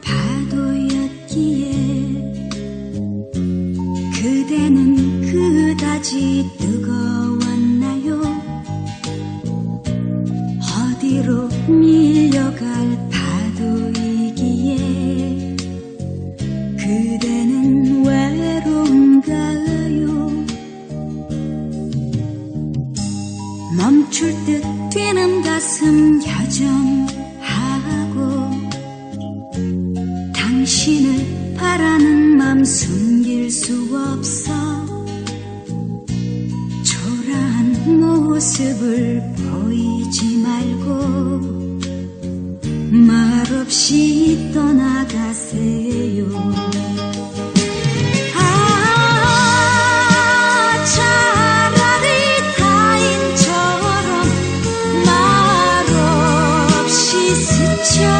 파도였기에 그대는 그다지 뜨거웠나요? 어디로 밀려갈 파도이기에 그대는 외로운가요? 멈출 듯 뛰는 가슴 여전 맘 숨길 수 없어. 초라한 모습을 보이지 말고 말없이 떠나가세요. 아 차라리 타인처럼 말없이 스쳐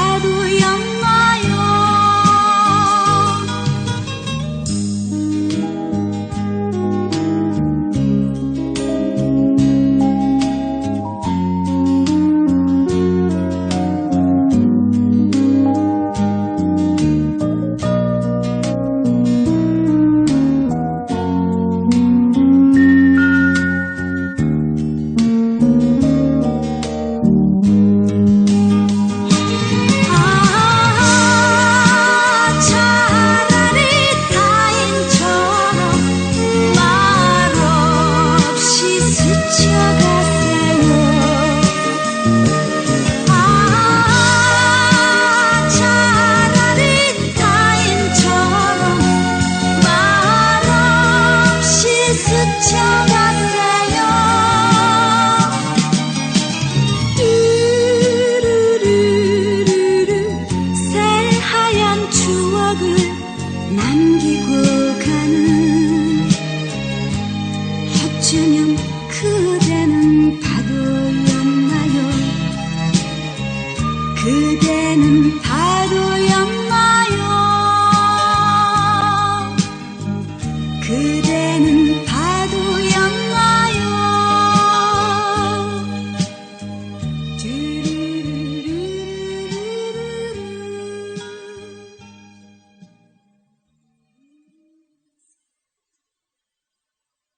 남기고